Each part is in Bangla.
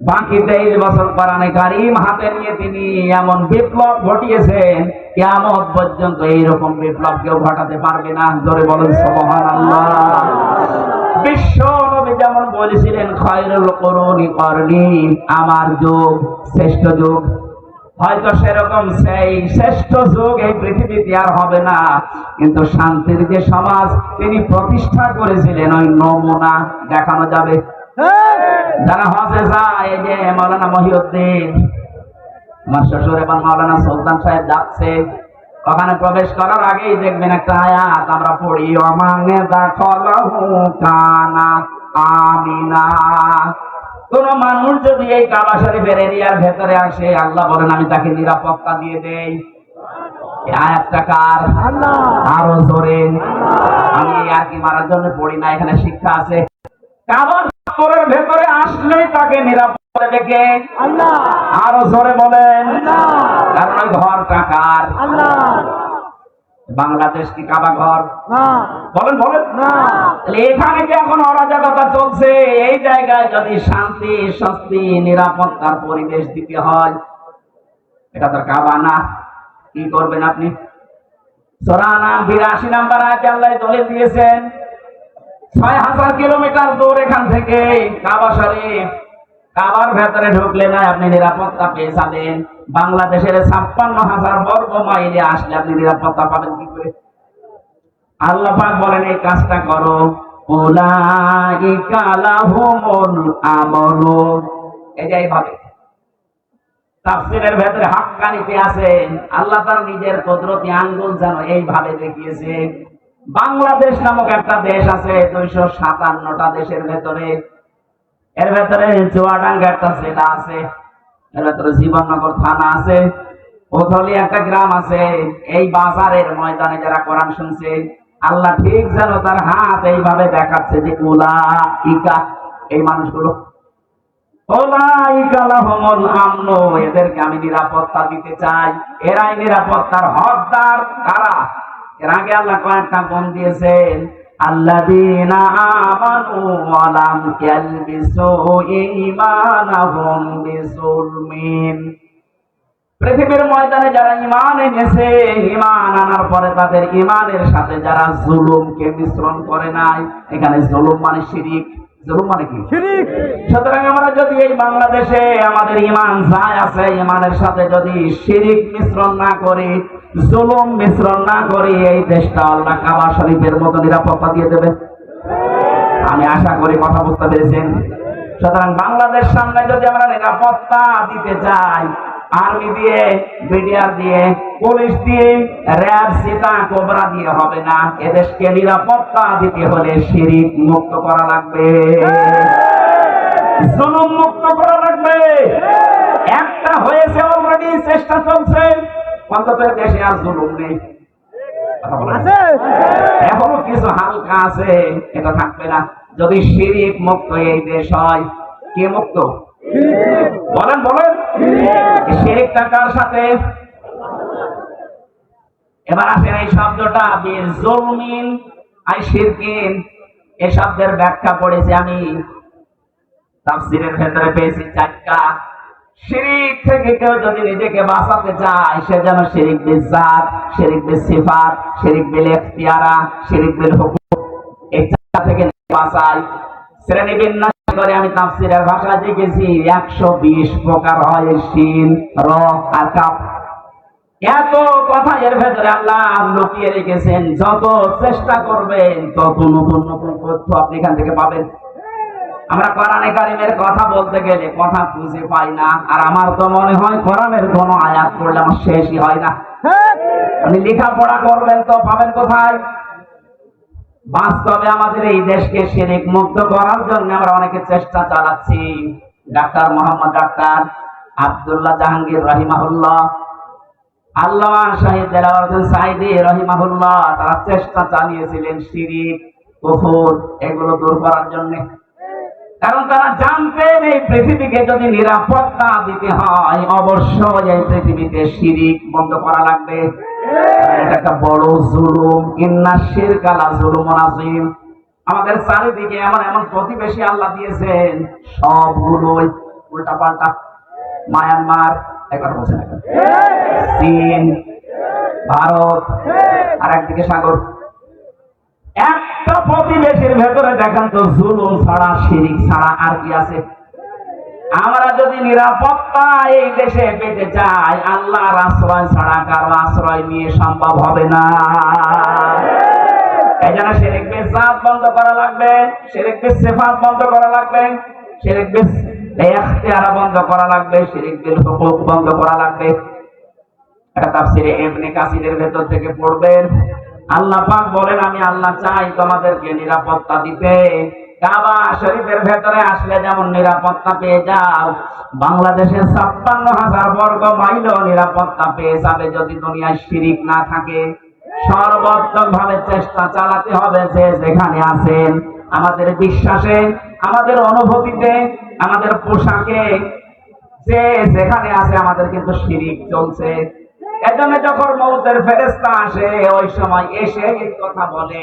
বাকি তেইশ বছর কোরআনে কারিম হাতে নিয়ে তিনি এমন বিপ্লব ঘটিয়েছেন কেমন পর্যন্ত এইরকম বিপ্লব কেউ ঘটাতে পারবে না। বলেন আল্লাহ বিশ্ব নবী যেমন বলেছিলেন, খয়রুল করুনি করনি আমার যুগ, শ্রেষ্ঠ যুগ। হয়তো সেরকম সেই শ্রেষ্ঠ যুগ এই পৃথিবীতে আর হবে না। কিন্তু শান্তির যে সমাজ তিনি প্রতিষ্ঠা করেছিলেন, ওই নমুনা দেখানো যাবে। যারা হজে যায় এই যে মৌলানা মহিউদ্দিন। আমার শ্বশুর এবং মৌলানা সুলতান সাহেব যাচ্ছে। ওখানে প্রবেশ করার আগেই দেখবেন একটা আয়াত আমরা পড়ি দাখলহু কানা আমিনা। কোন মানুষ যদি এই কাবা শরীফের এরিয়ার ভেতরে আসে আল্লাহ বলেন আমি তাকে নিরাপত্তা দিয়ে দেই। আয়াতটা কার? আরও জোরে। আমি আর কি মারার জন্য পড়ি না এখানে শিক্ষা আছে। কাবার শহরের ভেতরে আসলেই তাকে নিরাপদ দেখে। আরও জোরে বলেন। কারণ ওই ঘরটা কার বাংলাদেশ কি কাবা ঘর? বলেন বলেন। এখানে কি এখন অরাজকতা চলছে? এই জায়গায় যদি শান্তি স্বস্তি নিরাপত্তার পরিবেশ দিতে হয় এটা তো কাবা না। কি করবেন আপনি? সোরানা বিরাশি নাম্বার আয়াতে আল্লাহ দলিল দিয়েছেন ছয় হাজার কিলোমিটার দূর এখান থেকে কাবা শরীফ। কাবার ভেতরে ঢুকলে আপনি নিরাপত্তা পেয়ে বাংলাদেশের ছাপ্পান্ন হাজার বর্গ মাইলে আসলে আপনি নিরাপত্তা পাবেন কি করে? আল্লাহ পাক বলেন, এই কাজটা করো। তাফসিরের ভেতরে হাক্কানিতে আল্লাহ তার নিজের কুদরতি আঙ্গুল যেন এইভাবে দেখিয়েছে বাংলাদেশ নামক একটা দেশ আছে, দুইশো সাতান্নটা দেশের ভেতরে। এর ভেতরে চুয়াডাঙ্গা একটা জেলা আছে, এর ভেতরে জীবননগর থানা আছে ওথলি একটা গ্রাম আছে। এই বাজারের ময়দানে যারা কোরআন শুনছে, আল্লাহ ঠিক যেন তার হাত এইভাবে দেখাচ্ছে যে উলা ইকা এই মানুষগুলো। এদেরকে আমি নিরাপত্তা দিতে চাই। এরাই নিরাপত্তার হকদার কারা? এর আগে আল্লাহ কয়েকটা গুণ দিয়েছেন পৃথিবীর ময়দানে যারা ইমান এনেছে ইমান আনার পরে তাদের ইমানের সাথে যারা জুলুমকে মিশ্রণ করে নাই, এখানে জুলুম মানে শিরিক। জুলুম মানে কি? সুতরাং আমরা যদি এই বাংলাদেশে আমাদের ইমান যায় আছে ইমানের সাথে যদি শিরিক মিশ্রণ না করি জুলুম মিশ্রণ না করি এই দেশটা আল্লাহ কাবা শরীফের মতো নিরাপত্তা দিয়ে দেবে। আমি আশা করি কথা বুঝতে পেরেছেন। সুতরাং বাংলাদেশ সামনে যদি আমরা নিরাপত্তা দিতে চাই আর্মি দিয়ে বিডিআর দিয়ে পুলিশ দিয়ে র্যাব সীতা কোবরা দিয়ে হবে না। এদেশকে নিরাপত্তা দিতে হলে শিরিক মুক্ত করা লাগবে। জুলুম মুক্ত করা লাগবে। একটা হয়েছে অলরেডি চেষ্টা চলছে। অন্তত দেশে আর জুলুম নেই। এখনও কিছু হালকা আছে এটা থাকবে না। যদি শিরিক মুক্ত এই দেশ হয় কে মুক্ত? বলেন বলেন। টাকার সাথে। এবার আসেন এই শব্দটা জলমিন, আই শিরকিন। এই শব্দের ব্যাখ্যা পড়েছি আমি। তাফসিরের পেয়েছি শিরিক থেকে কেউ যদি নিজেকে বাঁচাতে চায়, সে যেন শিরিক বিজাত শিরিক বিল সিফাত, শিরিক বিল ইখতিয়ারা শিরিক বিল হুকুম, এই থেকে বাঁচায়। করে আমি তাফসিরের ভাষা দেখেছি একশো বিশ প্রকার হয় শিন র আর কাপ। এত কথা এর ভেতরে আল্লাহ লুকিয়ে রেখেছেন যত চেষ্টা করবেন তত নতুন নতুন তথ্য আপনি এখান থেকে পাবেন। আমরা কোরআনে কারিমের কথা বলতে গেলে কথা খুঁজে পাই না আর আমার তো মনে হয় কোরআনের কোনো আয়াত পড়লে আমার শেষই হয় না। আপনি লেখাপড়া করবেন তো পাবেন কোথায়? বাস্তবে আমাদের এই দেশকে শিরিক মুক্ত করার জন্য আমরা অনেকে চেষ্টা চালাচ্ছি। ডাক্তার মোহাম্মদ ডাক্তার আব্দুল্লাহ জাহাঙ্গীর রহিমাহুল্লাহ আল্লাহ শাহিদ দেলাওয়ার হোসেন সাইদি রহিমাহুল্লাহ, তারা চেষ্টা চালিয়েছিলেন শিরিক, কুফর, এগুলো দূর করার জন্য। কারণ তারা জানতেন এই পৃথিবীকে যদি নিরাপত্তা দিতে হয়, অবশ্যই এই পৃথিবীতে শিরিক বন্ধ করা লাগবে। একটা বড় জুলুম। ইন্না শিরকালা জুলুম আজিম আমাদের চারিদিকে এমন এমন প্রতিবেশী আল্লাহ দিয়েছেন, সবগুলোই উল্টা পাল্টা মায়ানমার একবার বলছে চীন, ভারত, আর একদিকে সাগর। একটা প্রতিবেশীর ভেতরে দেখান তো জুলুম ছাড়া, শিরিক ছাড়া আর কি আছে? আমরা যদি নিরাপত্তা এই দেশে পেতে চাই, আল্লাহর আশ্রয় ছাড়া কারও আশ্রয় নিয়ে সম্ভব হবে না। এই জন্য বন্ধ করা লাগবে বন্ধ করা লাগবে বন্ধ করা লাগবে বন্ধ করা লাগবে। এটা ভেতর থেকে পড়বেন। আল্লাহ পাক বলেন, আমি আল্লাহ চাই তোমাদেরকে নিরাপত্তা দিতে। কাবা শরীফের ভেতরে আসলে যেমন নিরাপত্তা পেয়ে যাও, বাংলাদেশের ছাপ্পান্ন হাজার বর্গ মাইলও নিরাপত্তা পেয়ে যাবে যদি দুনিয়ায় শিরিক না থাকে। সর্বাত্মক ভাবে চেষ্টা চালাতে হবে যে যেখানে আছেন। আমাদের বিশ্বাসে, আমাদের অনুভূতিতে, আমাদের পোশাকে, যে যেখানে আছে আমাদের কিন্তু শিরিক চলছে। এজন্য যখন মৌতের ফেরেস্তা আসে, ওই সময় এসে কথা বলে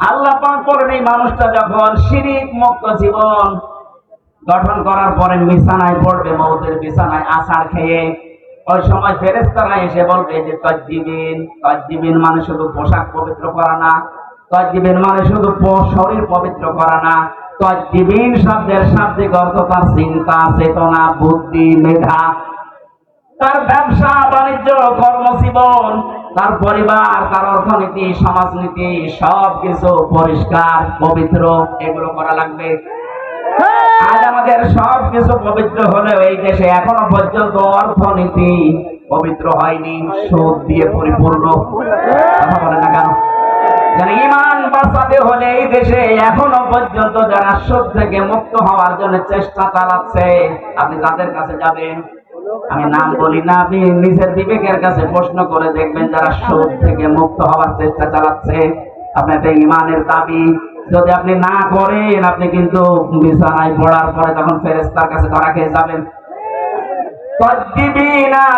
আল্লাহ পাক করেন এই মানুষটা যখন শিরিক মুক্ত জীবন গঠন করার পরে বিছানায় পড়বে, মৌতের বিছানায় আছাড় খেয়ে, ওই সময় ফেরেস্তারা এসে বলবে যে তজ্জিবিন তজ্জিবিন মানে শুধু পোশাক পবিত্র করা না তজ্জিবিন মানে শুধু শরীর পবিত্র করা না তজ্জিবিন শব্দের শাব্দিক অর্থ তার চিন্তা, চেতনা, বুদ্ধি, মেধা, তার ব্যবসা, বাণিজ্য, কর্মজীবন তার পরিবার, তার অর্থনীতি, সমাজনীতি, সব কিছু পরিষ্কার, পবিত্র, এগুলো করা লাগবে। আজ আমাদের সব কিছু পবিত্র হলেও এই দেশে এখনও পর্যন্ত অর্থনীতি পবিত্র হয়নি, সুদ দিয়ে পরিপূর্ণ। কথা বলে না কেন? ইমান বাঁচাতে হলে এই দেশে এখনও পর্যন্ত যারা সুদ থেকে মুক্ত হওয়ার জন্য চেষ্টা চালাচ্ছে, আপনি তাদের কাছে যাবেন। আমি নাম বলি না, আপনি নিজের বিবেকের কাছে প্রশ্ন করে দেখবেন যারা সুদ থেকে মুক্ত হওয়ার চেষ্টা চালাচ্ছে। আপনি একটা ইমানের দাবি, যদি আপনি না করেন, আপনি কিন্তু বিছানায় পড়ার পরে তখন ফেরেস্তার কাছে ধরা খেয়ে যাবেন।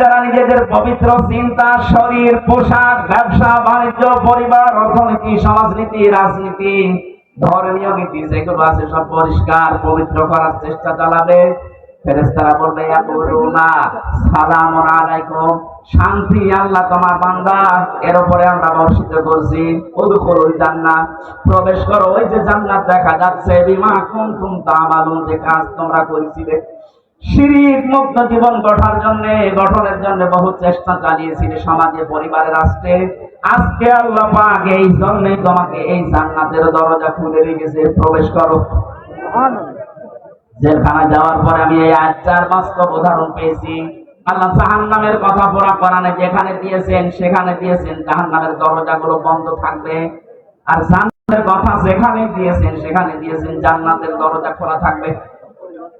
যারা নিজেদের পবিত্র চিন্তা, শরীর, পোশাক, ব্যবসা, বাণিজ্য, পরিবার, অর্থনীতি, সমাজনীতি, রাজনীতি, ধর্মীয় নীতি, যেগুলো আছে সব পরিষ্কার, পবিত্র করার চেষ্টা চালাবে। ফেরেস্তারা বলবে আলাইকুম। শান্তি আল্লাহ তোমার বান্দা। এর উপরে আমরা বর্ষিত করছি। উদখুলুল জান্নাত। প্রবেশ করো, ওই যে জান্নাত দেখা যাচ্ছে। বিমা কুনতুম তামালুন, যে কাজ তোমরা করেছিলে। শিরিক মুক্ত জীবন গঠার জন্য, গঠনের জন্য বহু চেষ্টা চালিয়েছিলে সমাজে, পরিবারে, রাষ্ট্রে। আজকে আল্লাহ পাক এই জন্যই তোমাকে এই জান্নাতের দরজা খুলে রেখেছে। প্রবেশ করো। জেলখানায় যাওয়ার পরে আমি এই আচার বাস্তব উদাহরণ পেয়েছি। আল্লাহ জাহান নামের কথা পড়া কোরআনে যেখানে দিয়েছেন, সেখানে দিয়েছেন। জাহান নামের দরজাগুলো বন্ধ থাকবে। আর জান্নাতের কথা যেখানে দিয়েছেন, সেখানে দিয়েছেন। জান্নাতের দরজা খোলা থাকবে।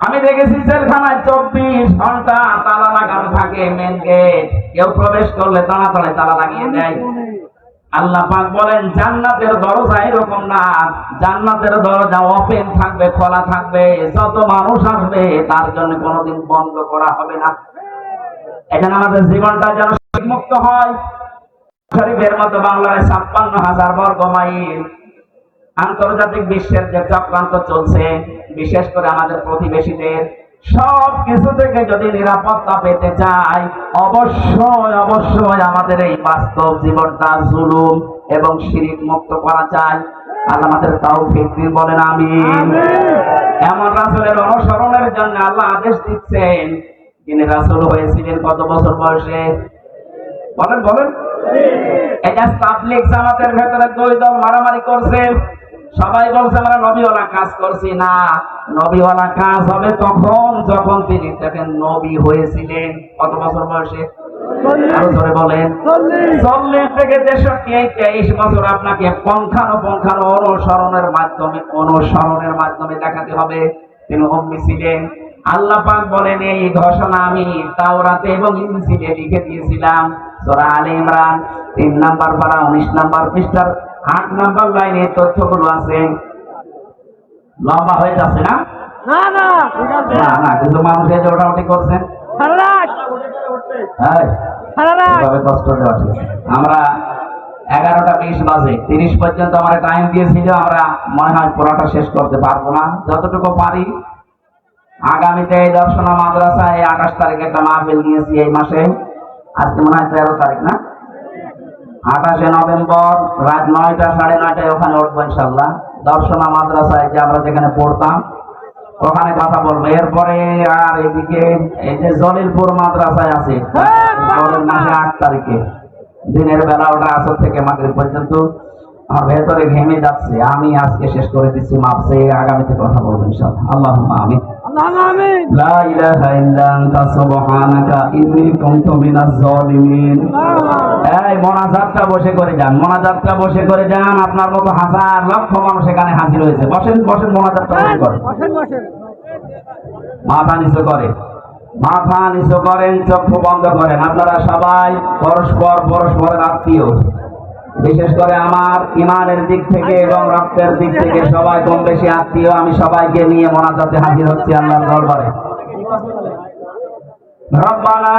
আমি দেখেছি জেলখানায় চব্বিশ ঘণ্টা তালা লাগানো থাকে মেন গেট কেউ প্রবেশ করলে তাড়াতাড়ি তালা লাগিয়ে দেয়। আল্লাহ পাক বলেন, জান্নাতের দরজা এরকম না। জান্নাতের দরজা ওপেন থাকবে, খোলা থাকবে, যত মানুষ আসবে, তার জন্য কোনোদিন বন্ধ করা হবে না। এখানে আমাদের জীবনটা যেন মুক্ত হয়। শরীফের মতো বাংলায় ছাপ্পান্ন হাজার বর্গ মাইল। আন্তর্জাতিক বিশ্বের যে চক্রান্ত চলছে, বিশেষ করে আমাদের প্রতিবেশীদের সব কিছু থেকে যদি নিরাপত্তা পেতে চাই অবশ্যই অবশ্যই আমাদের এই বাস্তব জীবনটা জুলুম এবং শিরিক মুক্ত করা চাই। আল্লাহ আমাদের তাও বলেন আমি এমন রাসুলের অনুসরণের জন্য আল্লাহ আদেশ দিচ্ছেন তিনি রাসুল হয়েছিলেন কত বছর বয়সে? বলেন বলেন। এটা জামাতের ভেতরে দুই দল মারামারি করছে। সবাই বলছে আমরা নবীওয়ালা কাজ করছি না। নবীওয়ালা কাজ হবে তখন যখন তিনি দেখেন নবী হয়েছিলেন। কত বছর বয়সে? আরও জোরে বলেন। চল্লিশ। থেকে তেষট্টি এই তেইশ বছর আপনাকে পঙ্খানো পঙ্খানো অনুসরণের মাধ্যমে অনুসরণের মাধ্যমে দেখাতে হবে। তিনি অম্মি ছিলেন। আল্লাহ পাক বলেন এই ঘোষণা আমি তাওরাতে এবং ইনজিলে লিখে দিয়েছিলাম। সূরা আলে ইমরান তিন নাম্বার পারা উনিশ নাম্বার পৃষ্ঠার আট নাম্বার লাইনে তথ্যগুলো আছে। লম্বা হয়ে যাচ্ছে না? না না না না কিছু মানুষ এই করছেন সারা রাত হ্যাঁ সারা রাত এভাবে কষ্ট দেওয়া ঠিক আছে। আমরা এগারোটা বিশ বাজে তিরিশ পর্যন্ত আমরা টাইম দিয়েছিল আমরা মনে হয় পুরোটা শেষ করতে পারব না। যতটুকু পারি আগামীতে এই দর্শনা মাদ্রাসায় এই আঠাশ তারিখে একটা মাহফিল নিয়েছি এই মাসে। আজকে মনে হয় তেরো তারিখ না? আঠাশে নভেম্বর রাত নয়টা সাড়ে নয়টায় ওখানে উঠবো ইনশাল্লাহ দর্শনা মাদ্রাসায় যে আমরা যেখানে পড়তাম, ওখানে কথা বলব। এরপরে আর এদিকে এই যে জলিলপুর মাদ্রাসায় আছে পরের মাসে আট তারিখে। দিনের বেলা ওটা আসর থেকে মাগরিব পর্যন্ত। আমার ভেতরে ঘেমে যাচ্ছে। আমি আজকে শেষ করে দিচ্ছি মাপসে আগামীতে কথা বলব ইনশাআল্লাহ। আল্লাহ এই মোনাজাতটা বসে করে যান মোনাজাতটা বসে করে যান। আপনার মতো হাজার লক্ষ মানুষ এখানে হাজির হয়েছে। বসেন বসেন মোনাজাতটা বসে করেন। বসেন বসেন। মাথা নিচু করে মাথা নিচু করেন চক্ষু বন্ধ করেন। আপনারা সবাই পরস্পর পরস্পরের আত্মীয়। বিশেষ করে আমার ইমানের দিক থেকে এবং রক্তের দিক থেকে সবাই কম বেশি আত্মীয় আমি সবাইকে নিয়ে মোনাজাতে হাজির হচ্ছি আল্লাহর দরবারে ربنا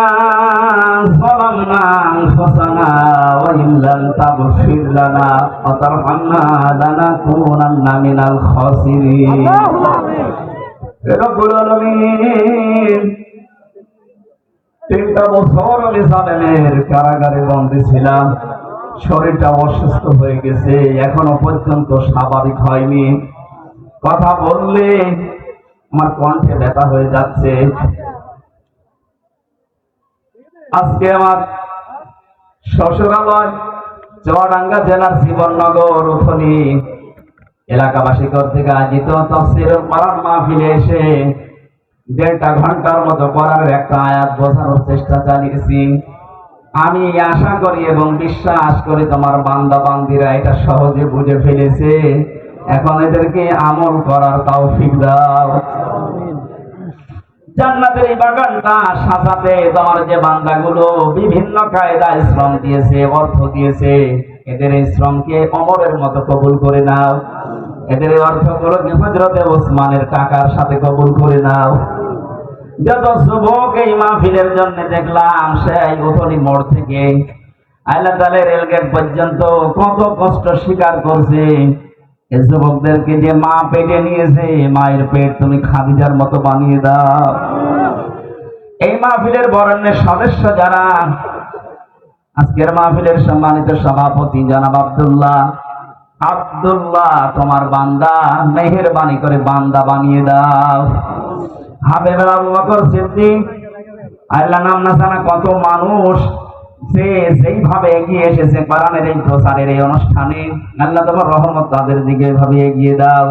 ظلمنا أنفسنا وإن لم تغفر لنا وترحمنا لنكونن من الخاسرين আল্লাহ আমিন রব্বুল আলামিন তিনটা বছর আমি জালেমের কারাগারে বন্দী ছিলাম শরীরটা অসুস্থ হয়ে গেছে, এখনও পর্যন্ত স্বাভাবিক হয়নি। কথা বললে আমার কণ্ঠে ব্যথা হয়ে যাচ্ছে। আজকে আমার শ্বশুরালয়, চুয়াডাঙ্গা জেলার জীবননগর উঠনি এলাকাবাসী কর্তৃক আয়োজিত তফসির পাড়ার মাহফিলে এসে দেড়টা ঘণ্টার মতো পড়ার একটা আয়াত বোঝানোর চেষ্টা চালিয়েছি। আমি আশা করি এবং বিশ্বাস করি তোমার বান্দা বান্দিরা এটা সহজে বুঝে ফেলেছে। এখন এদেরকে আমল করার তাও দাও। জান্নাতের এই বাগানটা সাজাতে তোমার যে বান্দাগুলো বিভিন্ন কায়দায় শ্রম দিয়েছে, অর্থ দিয়েছে, এদের এই শ্রমকে অমরের মতো কবুল করে নাও। এদের এই অর্থগুলোকে হজরতে ওসমানের টাকার সাথে কবুল করে নাও। যত যুবক এই মাহফিলের জন্য দেখলাম সেই উথলি মোড় থেকে আল্লাহ তালে রেলগেট পর্যন্ত কত কষ্ট স্বীকার করছে। এই যুবকদেরকে যে মা পেটে নিয়েছে, মায়ের পেট তুমি খাদিজার মতো বানিয়ে দাও। এই মাহফিলের বরণ্যের সদস্য যারা, আজকের মাহফিলের সম্মানিত সভাপতি জনাব আব্দুল্লাহ। আব্দুল্লাহ, তোমার বান্দা, মেহেরবানি করে বান্দা বানিয়ে দাও। আবু বকর সিদ্দিক আল্লাহ নাম কত মানুষ যে এগিয়ে এসেছে এই এই অনুষ্ঠানে। আল্লাহ তোমার রহমত তাদের দিকে এভাবে এগিয়ে দাও।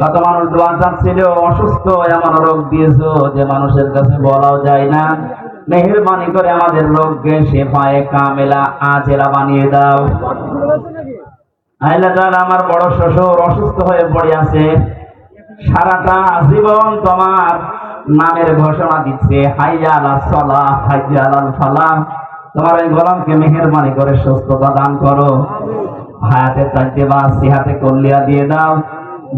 কত মানুষ দোয়া চাচ্ছিল, অসুস্থ, এমন রোগ দিয়েছ যে মানুষের কাছে বলাও যায় না। মেহেরবানি করে আমাদের লোককে সে পায়ে কামেলা আজেরা বানিয়ে দাও। আল্লাহ আমার বড় শ্বশুর অসুস্থ হয়ে পড়ে আছে। সারাটা জীবন তোমার নামের ঘোষণা দিচ্ছে তোমার ওই গোলামকে মেহেরবানি করে সুস্থতা দান করো। হায়াতে তাইতে বা সিহাতে কল্লিয়া দিয়ে দাও।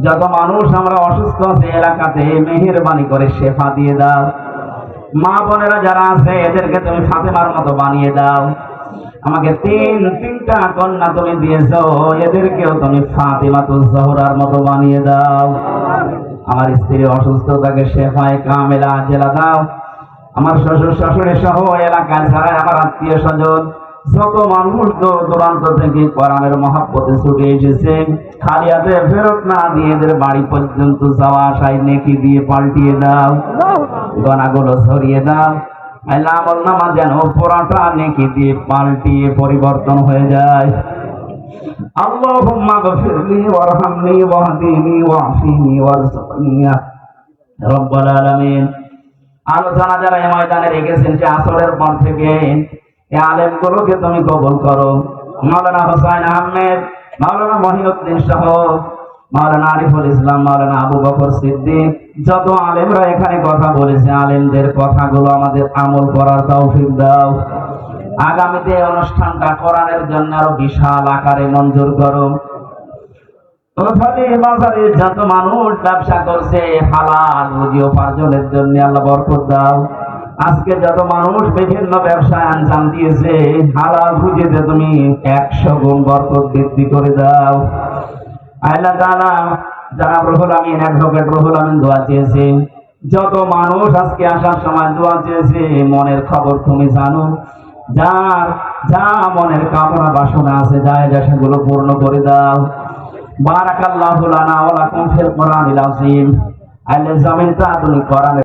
যত মানুষ আমরা অসুস্থ আছে এলাকাতে মেহেরবানি করে শেফা দিয়ে দাও। মা বোনেরা যারা আছে, এদেরকে তুমি ফাতেমার মতো বানিয়ে দাও। আমাকে তিন তিনটা কন্যা তুমি দিয়েছ। এদেরকেও তুমি ফাতেমা তো জহরার মতো বানিয়ে দাও। আমার স্ত্রী অসুস্থতাকে শেফায় কামেলা জেলা দাও। আমার শ্বশুর শাশুড়ি সহ এলাকায় যারা আমার আত্মীয় স্বজন যত মানুষ দূর দূরান্ত থেকে কোরআনের মহাব্বতে ছুটে এসেছে খালি হাতে ফেরত না দিয়ে এদের বাড়ি পর্যন্ত যাওয়া আসায় নেকি দিয়ে পাল্টিয়ে দাও। গনাগুলো ছড়িয়ে দাও। আল্লাহ আমল নামা যেন পোড়াটা নেকি দিয়ে পাল্টিয়ে পরিবর্তন হয়ে যায় اللهم اغفر لي وارحمني واهدني واعفني وارزقني يا رب العالمين আলোচনা যারা এই ময়দানে রেখেছেন সে আসরের পর থেকে এই আলেমগুলোকে তুমি কবুল করো মাওলানা হোসাইন আহমেদ মাওলানা মহিউদ্দিন সহ মাওলানা আরিফুল ইসলাম মাওলানা আবু বকর সিদ্দিক, যত আলেমরা এখানে কথা বলেছে, আলেমদের কথাগুলো আমাদের আমল করার তৌফিক দাও। আগামীতে অনুষ্ঠানটা করানোর জন্য আরও বিশাল আকারে মঞ্জুর করো। বাজারে যত মানুষ ব্যবসা করছে, হালাল রুজি উপার্জনের জন্য আল্লাহ বরকত দাও। আজকে যত মানুষ বিভিন্ন ব্যবসায় আঞ্জাম দিয়েছে, হালাল রুজিতে তুমি একশো গুণ বরকত বৃদ্ধি করে দাও। আল্লাহ তাআলা যারা আমিন অ্যাডভোকেট আমিন দোয়া চেয়েছে যত মানুষ আজকে আসার সময় দোয়া চেয়েছে, মনের খবর তুমি জানো। যার যা মনের কামনা বাসনা আছে, যায় যা সেগুলো পূর্ণ করে দাও। বারাকাল্লাহু লানা ওয়া লাকুম ফিল কোরআনিল আযীম। আল্লাহ জামিনটা তুমি কোরআনের